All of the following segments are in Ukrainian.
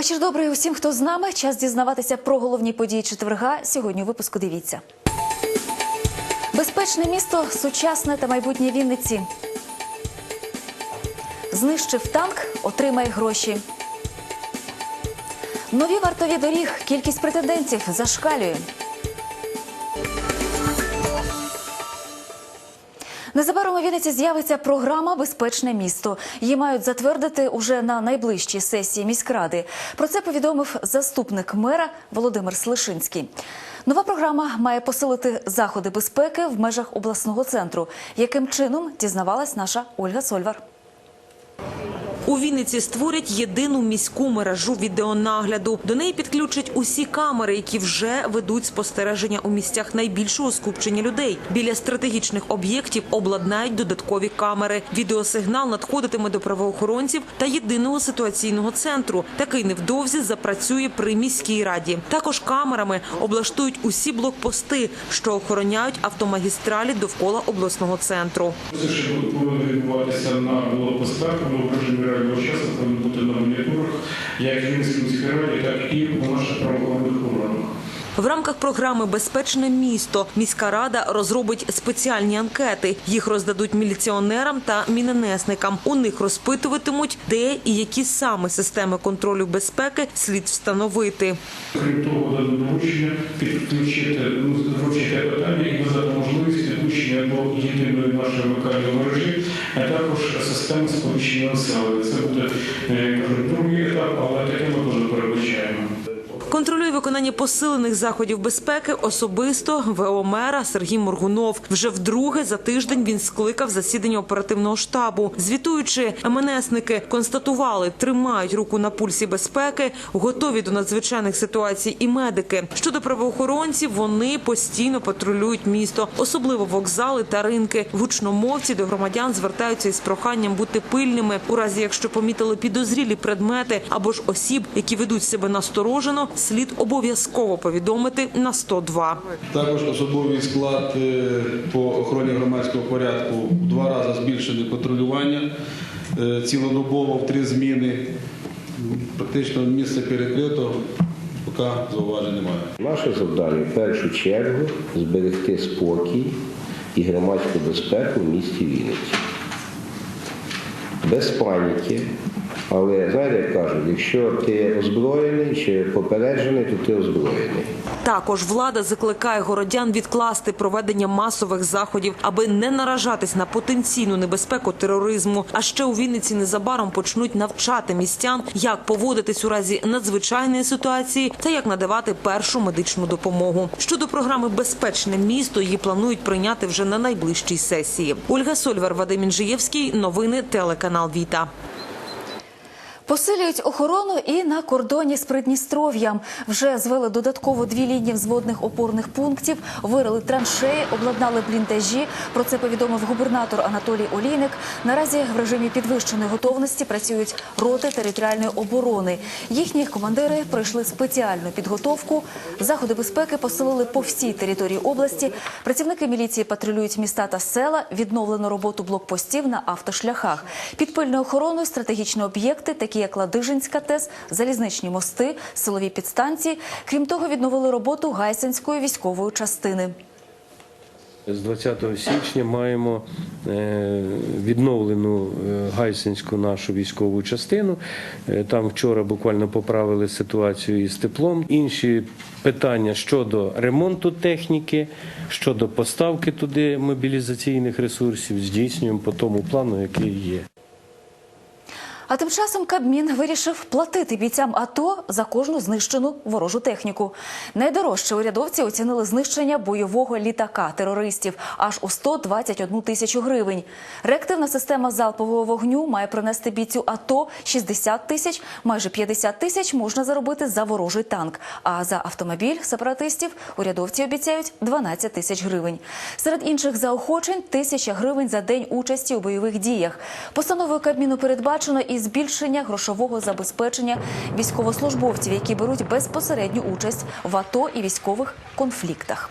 Вечір добрий усім, хто з нами. Час дізнаватися про головні події четверга. Сьогодні у випуску дивіться. Безпечне місто, сучасне та майбутнє Вінниці. Знищив танк, отримай гроші. Нові вартові доріг. Кількість претендентів зашкалює. Незабаром у Вінниці з'явиться програма Безпечне місто. Її мають затвердити уже на найближчій сесії міськради. Про це повідомив заступник мера Володимир Слишинський. Нова програма має посилити заходи безпеки в межах обласного центру. Яким чином дізнавалась наша Ольга Сольвар. У Вінниці створять єдину міську мережу відеонагляду. До неї підключать усі камери, які вже ведуть спостереження у місцях найбільшого скупчення людей. Біля стратегічних об'єктів обладнають додаткові камери. Відеосигнал надходитиме до правоохоронців та єдиного ситуаційного центру. Такий невдовзі запрацює при міській раді. Також камерами облаштують усі блокпости, що охороняють автомагістралі довкола обласного центру. Все, що буде відбуватися на блокпостах, воно в реального часу повинно бути на моніторах, як в Вінницькій міській раді, так і у наших правоохоронних органах. В рамках програми Безпечне місто міська рада розробить спеціальні анкети. Їх роздадуть міліціонерам та міненесникам. У них розпитуватимуть, де і які саме системи контролю безпеки слід встановити. Крім того, дано доручення підключити системи сполучення населення. Це буде е, другий етап, але таке ми теж передбачаємо. Контролює виконання посилених заходів безпеки особисто ВО мера Сергій Моргунов. Вже вдруге за тиждень він скликав засідання оперативного штабу. Звітуючи, МНСники констатували, тримають руку на пульсі безпеки, готові до надзвичайних ситуацій і медики. Щодо правоохоронців, вони постійно патрулюють місто, особливо вокзали та ринки. Гучномовці до громадян звертаються із проханням бути пильними, у разі якщо помітили підозрілі предмети або ж осіб, які ведуть себе насторожено, слід обов'язково повідомити на 102. Також особовий склад е, по охороні громадського порядку в два рази збільшене патрулювання е, цілодобово в три зміни. Практично місце перекрито, поки зауважень немає. Наше завдання в першу чергу зберегти спокій і громадську безпеку в місті Вінниці. Без паніки. Але знаєте, як кажуть, якщо ти озброєний чи попереджений, то ти озброєний. Також влада закликає городян відкласти проведення масових заходів, аби не наражатись на потенційну небезпеку тероризму. А ще у Вінниці незабаром почнуть навчати містян, як поводитись у разі надзвичайної ситуації та як надавати першу медичну допомогу. Щодо програми Безпечне місто її планують прийняти вже на найближчій сесії. Ольга Сольвар, Вадим Інжиєвський. Новини телеканал Віта. Посилюють охорону і на кордоні з Придністров'ям. Вже звели додатково дві лінії взводних опорних пунктів, вирили траншеї, обладнали бліндажі. Про це повідомив губернатор Анатолій Олійник. Наразі в режимі підвищеної готовності працюють роти територіальної оборони. Їхні командири пройшли спеціальну підготовку. Заходи безпеки посилили по всій території області. Працівники міліції патрулюють міста та села. Відновлено роботу блокпостів на автошляхах. Під пильною охороною стратегічні об'єкти, такі як Ладижинська ТЕС, залізничні мости, силові підстанції. Крім того, відновили роботу Гайсинської військової частини. З 20 січня маємо е, відновлену е, Гайсинську нашу військову частину. Е, Там вчора буквально поправили ситуацію із теплом. Інші питання щодо ремонту техніки, щодо поставки туди мобілізаційних ресурсів здійснюємо по тому плану, який є. А тим часом Кабмін вирішив платити бійцям АТО за кожну знищену ворожу техніку. Найдорожче урядовці оцінили знищення бойового літака терористів аж у 121 тисячу гривень. Реактивна система залпового вогню має принести бійцю АТО 60 тисяч, майже 50 тисяч можна заробити за ворожий танк. А за автомобіль сепаратистів урядовці обіцяють 12 тисяч гривень. Серед інших заохочень тисяча гривень за день участі у бойових діях. Постановою Кабміну передбачено і збільшення грошового забезпечення військовослужбовців, які беруть безпосередню участь в АТО і військових конфліктах.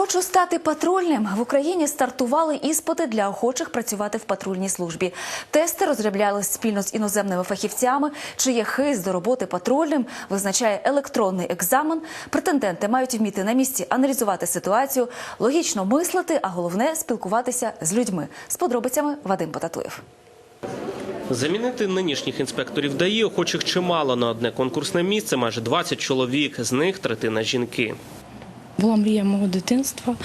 Хочу стати патрульним. В Україні стартували іспити для охочих працювати в патрульній службі. Тести розробляли спільно з іноземними фахівцями. Чи є хист до роботи патрульним, визначає електронний екзамен. Претенденти мають вміти на місці аналізувати ситуацію, логічно мислити, а головне спілкуватися з людьми. З подробицями Вадим Потатуєв. Замінити нинішніх інспекторів ДАІ охочих чимало на одне конкурсне місце, майже 20 чоловік, з них третина жінки. Була мрія мого дитинства,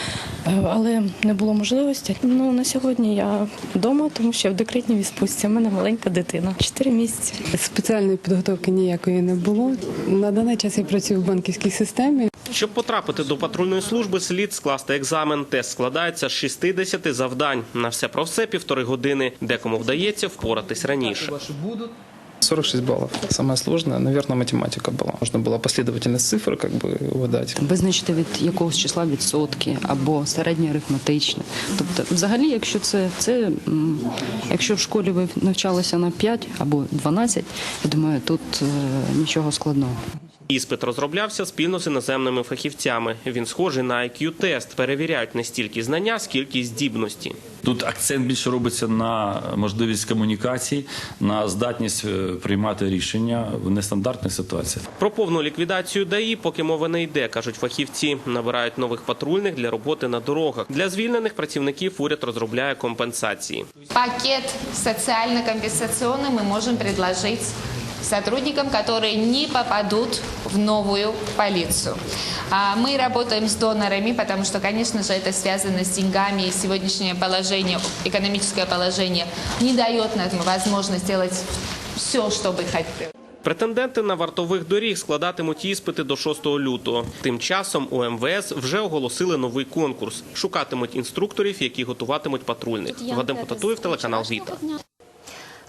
е, але не було можливості. Ну на сьогодні я вдома, тому що я в декретній відпустці. У мене маленька дитина, 4 місяці. Спеціальної підготовки ніякої не було. На даний час я працюю в банківській системі. Щоб потрапити до патрульної служби, слід скласти екзамен. Тест складається з 60 завдань. На все про все півтори години. Декому вдається впоратись раніше. 46 баллов. Самое сложное, наверное, математика была. Нужно было последовательность цифр как бы угадать. визначити від якогось числа відсотки або середнє арифметичне. Тобто, взагалі, якщо це, це м, якщо в школі ви навчалися на 5 або 12, я думаю, тут е, нічого складного. Іспит розроблявся спільно з іноземними фахівцями. Він схожий на IQ-тест. Перевіряють не стільки знання, скільки здібності. Тут акцент більше робиться на можливість комунікації, на здатність е, приймати рішення в нестандартних ситуаціях. Про повну ліквідацію ДАІ поки мови не йде, кажуть фахівці. Набирають нових патрульних для роботи на дорогах. Для звільнених працівників уряд розробляє компенсації. Пакет социально-компенсационный мы можем предложить сотрудникам, которые не попадут в новую полицию. А Мы работаем с донорами, потому что, конечно же, это связано с деньгами, и сегодняшнее положение, экономическое положение не дает нам возможность делать все, что бы хотели. Претенденти на вартових доріг складатимуть іспити до 6 лютого. Тим часом у МВС вже оголосили новий конкурс. Шукатимуть інструкторів, які готуватимуть патрульних. Вадим Потатуєв, телеканал Віта.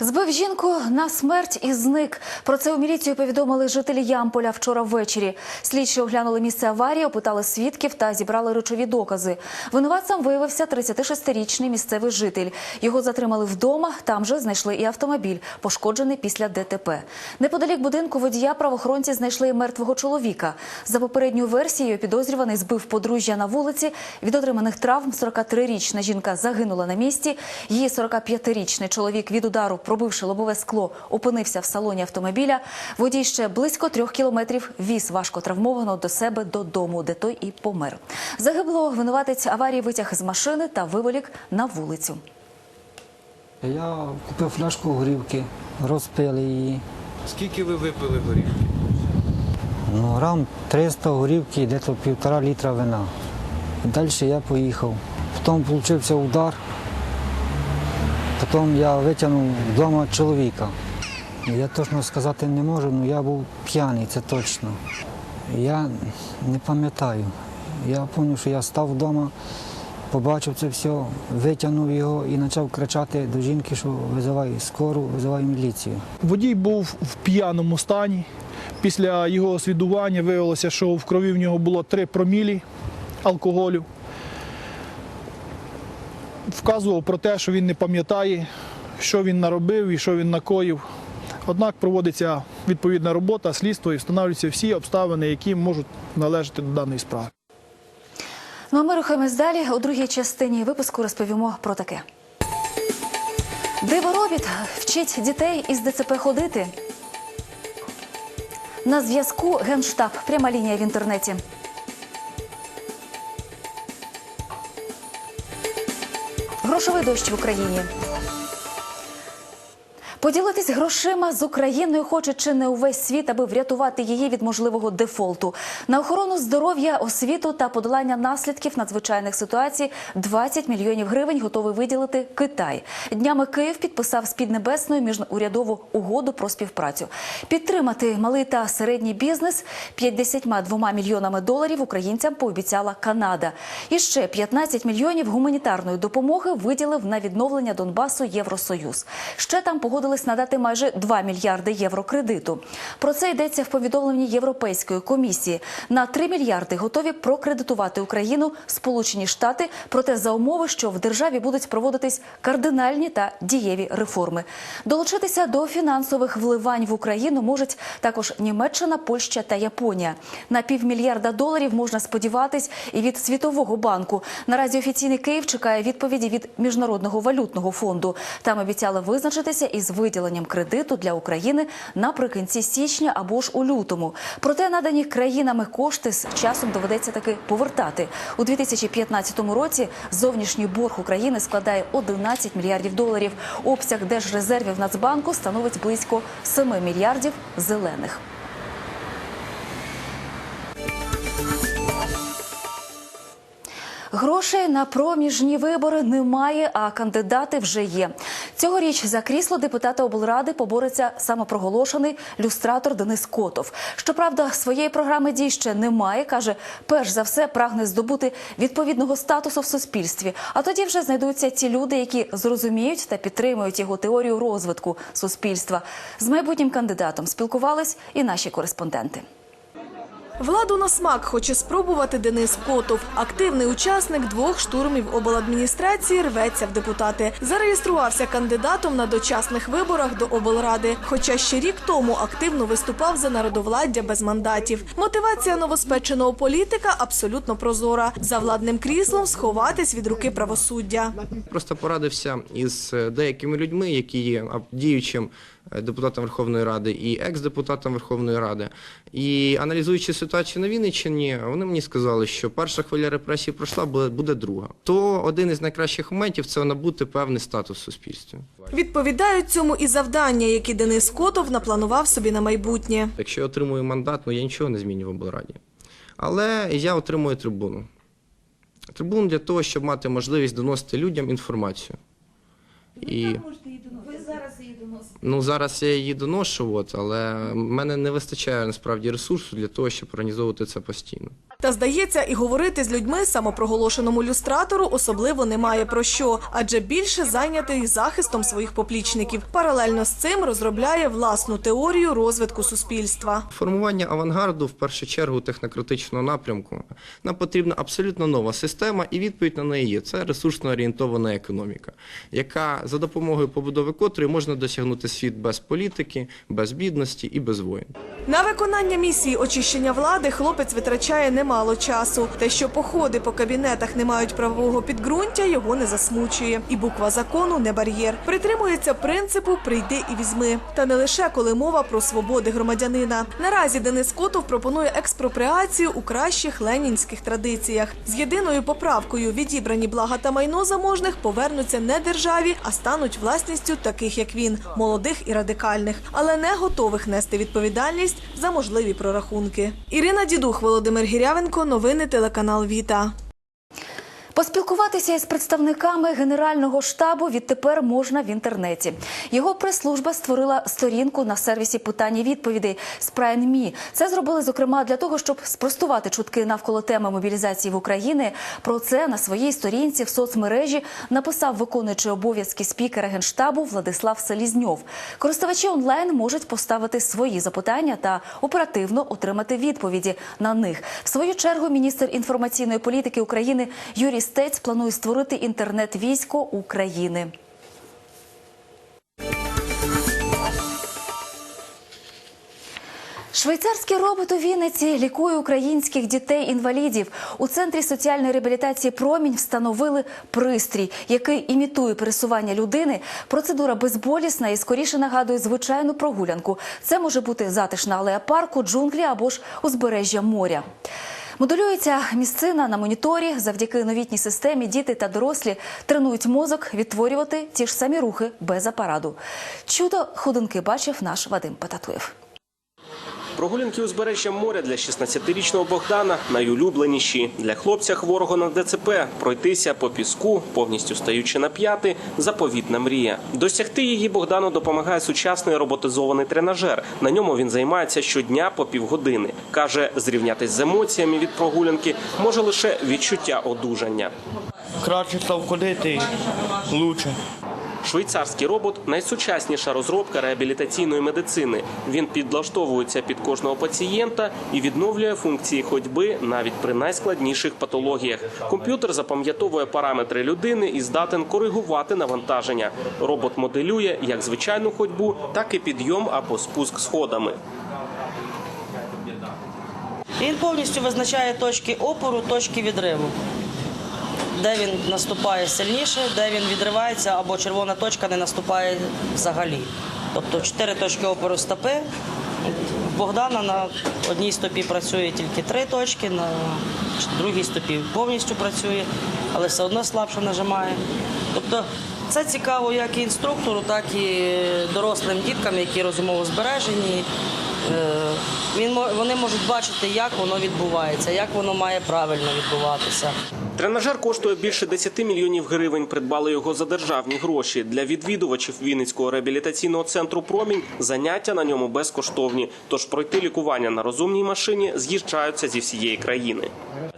Збив жінку на смерть і зник. Про це у міліцію повідомили жителі Ямполя вчора ввечері. Слідчі оглянули місце аварії, опитали свідків та зібрали речові докази. Винуватцем виявився 36-річний місцевий житель. Його затримали вдома. Там же знайшли і автомобіль, пошкоджений після ДТП. Неподалік будинку водія правоохоронці знайшли і мертвого чоловіка. За попередньою версією, підозрюваний збив подружжя на вулиці. Від отриманих травм 43-річна жінка загинула на місці. Її 45-річний чоловік від удару, пробивши лобове скло, опинився в салоні автомобіля. Водій ще близько трьох кілометрів віз важко травмованого до себе додому, де той і помер. Загиблого винуватець аварії витяг з машини та виволік на вулицю. Я купив фляжку горівки, розпили її. Скільки ви випили горів? Ну, грам 300 горівки, десь півтора літра вина. Далі я поїхав. Потім получився удар. Потім я витягнув вдома чоловіка. Я точно сказати не можу, але я був п'яний, це точно. Я не пам'ятаю. Я пам'ятаю, що я став вдома, побачив це все, витягнув його і почав кричати до жінки, що визивай скору, визивай міліцію. Водій був в п'яному стані. Після його освідування виявилося, що в крові в нього було 3 промілі алкоголю. Вказував про те, що він не пам'ятає, що він наробив і що він накоїв. Однак проводиться відповідна робота, слідство і встановлюються всі обставини, які можуть належати до даної справи. Ну а ми рухаємось далі. У другій частині випуску розповімо про таке. Диворобіт вчить дітей із ДЦП ходити. На зв'язку Генштаб. Пряма лінія в інтернеті. Грошовий дощ в Україні. Поділитись грошима з Україною хоче чи не увесь світ, аби врятувати її від можливого дефолту. На охорону здоров'я, освіту та подолання наслідків надзвичайних ситуацій 20 мільйонів гривень готовий виділити Китай. Днями Київ підписав з Піднебесною міжурядову угоду про співпрацю. Підтримати малий та середній бізнес 52 мільйонами доларів українцям пообіцяла Канада. І ще 15 мільйонів гуманітарної допомоги виділив на відновлення Донбасу Євросоюз. Ще там погодилися погодились надати майже 2 мільярди євро кредиту. Про це йдеться в повідомленні Європейської комісії. На 3 мільярди готові прокредитувати Україну Сполучені Штати, проте за умови, що в державі будуть проводитись кардинальні та дієві реформи. Долучитися до фінансових вливань в Україну можуть також Німеччина, Польща та Японія. На півмільярда доларів можна сподіватись і від Світового банку. Наразі офіційний Київ чекає відповіді від Міжнародного валютного фонду. Там обіцяли визначитися із виділенням кредиту для України наприкінці січня або ж у лютому. Проте надані країнами кошти з часом доведеться таки повертати. У 2015 році зовнішній борг України складає 11 мільярдів доларів. Обсяг держрезервів Нацбанку становить близько 7 мільярдів зелених. Грошей на проміжні вибори немає, а кандидати вже є. Цьогоріч за крісло депутата облради побореться самопроголошений люстратор Денис Котов. Щоправда, своєї програми дій ще немає. каже, перш за все прагне здобути відповідного статусу в суспільстві. А тоді вже знайдуться ті люди, які зрозуміють та підтримують його теорію розвитку суспільства. З майбутнім кандидатом спілкувались і наші кореспонденти. Владу на смак хоче спробувати Денис Котов. Активний учасник двох штурмів обладміністрації рветься в депутати. Зареєструвався кандидатом на дочасних виборах до облради. Хоча ще рік тому активно виступав за народовладдя без мандатів. Мотивація новоспеченого політика абсолютно прозора. За владним кріслом сховатись від руки правосуддя. Просто порадився із е, деякими людьми, які є діючим е, депутатом Верховної Ради і екс-депутатом Верховної Ради. І аналізуючи ситуацію на Вінниччині, вони мені сказали, що перша хвиля репресій пройшла, буде- буде друга. То один із найкращих моментів це набути певний статус в суспільстві. Відповідають цьому і завдання, які Денис Котов напланував собі на майбутнє. Якщо я отримую мандат, ну я нічого не зміню в облраді. Але я отримую трибуну. Трибуну для того, щоб мати можливість доносити людям інформацію. І... Ви зараз її доносите. Ну зараз я її доношу, от, але в мене не вистачає насправді ресурсу для того, щоб організовувати це постійно. Та здається, і говорити з людьми самопроголошеному люстратору особливо немає про що, адже більше зайнятий захистом своїх поплічників. Паралельно з цим розробляє власну теорію розвитку суспільства. Формування авангарду в першу чергу технократичного напрямку. Нам потрібна абсолютно нова система, і відповідь на неї є це ресурсно орієнтована економіка, яка за допомогою побудови котрої можна досягнути світ без політики, без бідності і без воїн. На виконання місії очищення влади хлопець витрачає немало часу. Те, що походи по кабінетах не мають правового підґрунтя, його не засмучує. І буква закону не бар'єр. Притримується принципу прийди і візьми. Та не лише коли мова про свободи громадянина. Наразі Денис Котов пропонує експропріацію у кращих ленінських традиціях. З єдиною поправкою відібрані блага та майно заможних повернуться не державі, а стануть власністю таких, як він, молодих і радикальних, але не готових нести відповідальність за можливі прорахунки. Ірина Дідух, Володимир Гірявенко, новини телеканал Віта. Поспілкуватися із представниками Генерального штабу відтепер можна в інтернеті. Його прес-служба створила сторінку на сервісі питань і відповідей Спрайн.Мі. Це зробили зокрема для того, щоб спростувати чутки навколо теми мобілізації в Україні. Про це на своїй сторінці в соцмережі написав виконуючий обов'язки спікера генштабу Владислав Селізньов. Користувачі онлайн можуть поставити свої запитання та оперативно отримати відповіді на них. В свою чергу міністр інформаційної політики України Юрій Стець планує створити інтернет-військо України. Швейцарський робот у Вінниці лікує українських дітей-інвалідів. У центрі соціальної реабілітації промінь встановили пристрій, який імітує пересування людини. Процедура безболісна і скоріше нагадує звичайну прогулянку. Це може бути затишна алея парку, джунглі або ж узбережжя моря. Моделюється місцина на моніторі. Завдяки новітній системі діти та дорослі тренують мозок відтворювати ті ж самі рухи без апараду. Чудо ходунки бачив наш Вадим Пататуєв. Прогулянки узбережжя моря для 16-річного Богдана найулюбленіші. Для хлопця хворого на ДЦП пройтися по піску, повністю стаючи на п'яти, заповітна мрія. Досягти її Богдану допомагає сучасний роботизований тренажер. На ньому він займається щодня по півгодини. Каже, зрівнятись з емоціями від прогулянки може лише відчуття одужання. краще став ходити, лучше. Швейцарський робот найсучасніша розробка реабілітаційної медицини. Він підлаштовується під кожного пацієнта і відновлює функції ходьби навіть при найскладніших патологіях. Комп'ютер запам'ятовує параметри людини і здатен коригувати навантаження. Робот моделює як звичайну ходьбу, так і підйом або спуск сходами. Він повністю визначає точки опору, точки відриву. Де він наступає сильніше, де він відривається, або червона точка не наступає взагалі. Тобто чотири точки опору стопи. Богдана на одній стопі працює тільки три точки, на другій стопі повністю працює, але все одно слабше нажимає. Тобто це цікаво як і інструктору, так і дорослим діткам, які розумово збережені. Е, Він, мо- вони можуть бачити, як воно відбувається, як воно має правильно відбуватися. Тренажер коштує більше 10 мільйонів гривень. Придбали його за державні гроші. Для відвідувачів Вінницького реабілітаційного центру Промінь заняття на ньому безкоштовні. Тож пройти лікування на розумній машині з'їжджаються зі всієї країни.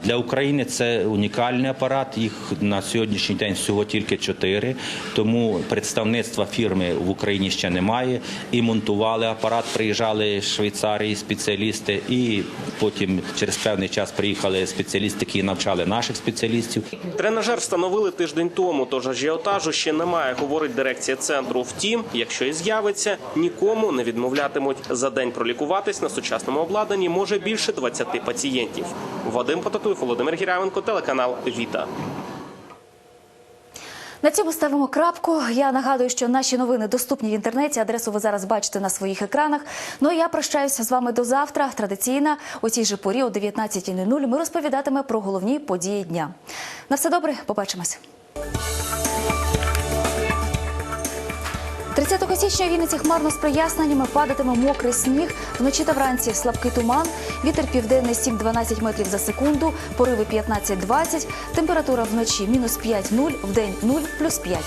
Для України це унікальний апарат. Їх на сьогоднішній день всього тільки чотири. Тому представництва фірми в Україні ще немає. І монтували апарат, приїжджали з Швейцарії спеціалісти, і потім через певний час приїхали спеціалісти, які навчали наших спеціалістів. Тренажер встановили тиждень тому, тож ажіотажу ще немає, говорить дирекція центру. Втім, якщо і з'явиться, нікому не відмовлятимуть. За день пролікуватись на сучасному обладнанні може більше 20 пацієнтів. Вадим Потатуєв, Володимир Гірявенко, телеканал Віта. На цьому ставимо крапку. Я нагадую, що наші новини доступні в інтернеті. Адресу ви зараз бачите на своїх екранах. Ну а я прощаюся з вами до завтра. Традиційно у цій же порі о 19.00 ми розповідатиме про головні події дня. На все добре, побачимось. 30 січня в Вінниці хмарно з проясненнями падатиме мокрий сніг. Вночі та вранці слабкий туман. Вітер південний 7-12 метрів за секунду, пориви 15-20. Температура вночі мінус 5-0, в день 0 плюс 5.